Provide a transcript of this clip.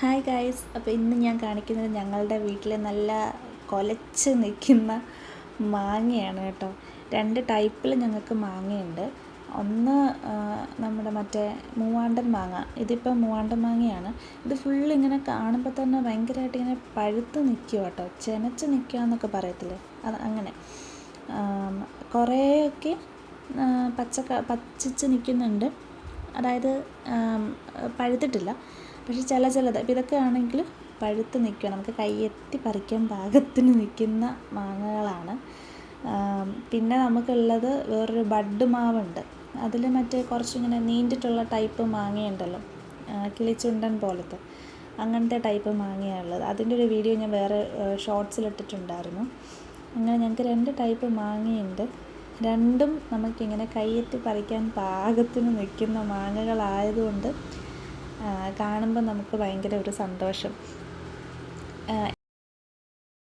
Hi guys അപ്പോൾ ഇന്ന് ഞാൻ കാണിക്കുന്നത് ഞങ്ങളുടെ വീട്ടിൽ നല്ല കൊലച്ച് നിൽക്കുന്ന മാങ്ങയാണ് കേട്ടോ. രണ്ട് ടൈപ്പിൽ ഞങ്ങൾക്ക് മാങ്ങയുണ്ട്. ഒന്ന് നമ്മുടെ മറ്റേ മൂവാണ്ടൻ മാങ്ങ. ഇതിപ്പോൾ മൂവാണ്ടൻ മാങ്ങയാണ്. ഇത് ഫുൾ ഇങ്ങനെ കാണുമ്പോൾ തന്നെ ഭയങ്കരമായിട്ട് ഇങ്ങനെ പഴുത്ത് നിൽക്കുക കേട്ടോ. ചെനച്ച് നിൽക്കുക എന്നൊക്കെ പറയത്തില്ലേ? അത് അങ്ങനെ. കുറേയൊക്കെ പച്ച പച്ചിച്ച് നിൽക്കുന്നുണ്ട്. അതായത് പഴുത്തിട്ടില്ല. പക്ഷെ ചില ചിലത് ഇപ്പം ഇതൊക്കെ ആണെങ്കിൽ പഴുത്ത് നിൽക്കുക നമുക്ക് കയ്യെത്തി പറിക്കാൻ പാകത്തിന് നിൽക്കുന്ന മാങ്ങകളാണ്. പിന്നെ നമുക്കുള്ളത് വേറൊരു ബഡ് മാവുണ്ട്. അതിൽ മറ്റേ കുറച്ചിങ്ങനെ നീണ്ടിട്ടുള്ള ടൈപ്പ് മാങ്ങയുണ്ടല്ലോ കിളിച്ചുണ്ടൻ പോലത്തെ. അങ്ങനത്തെ ടൈപ്പ് മാങ്ങയാണുള്ളത് അതിന്റെ ഒരു വീഡിയോ ഞാൻ വേറെ ഷോർട്സിലിട്ടിട്ടുണ്ടായിരുന്നു. അങ്ങനെ ഞങ്ങൾക്ക് രണ്ട് ടൈപ്പ് മാങ്ങയുണ്ട്. രണ്ടും നമുക്കിങ്ങനെ കയ്യെത്തി പറിക്കാൻ പാകത്തിന് നിൽക്കുന്ന മാങ്ങകളായതുകൊണ്ട് കാണുമ്പോൾ നമുക്ക് ഭയങ്കര ഒരു സന്തോഷം.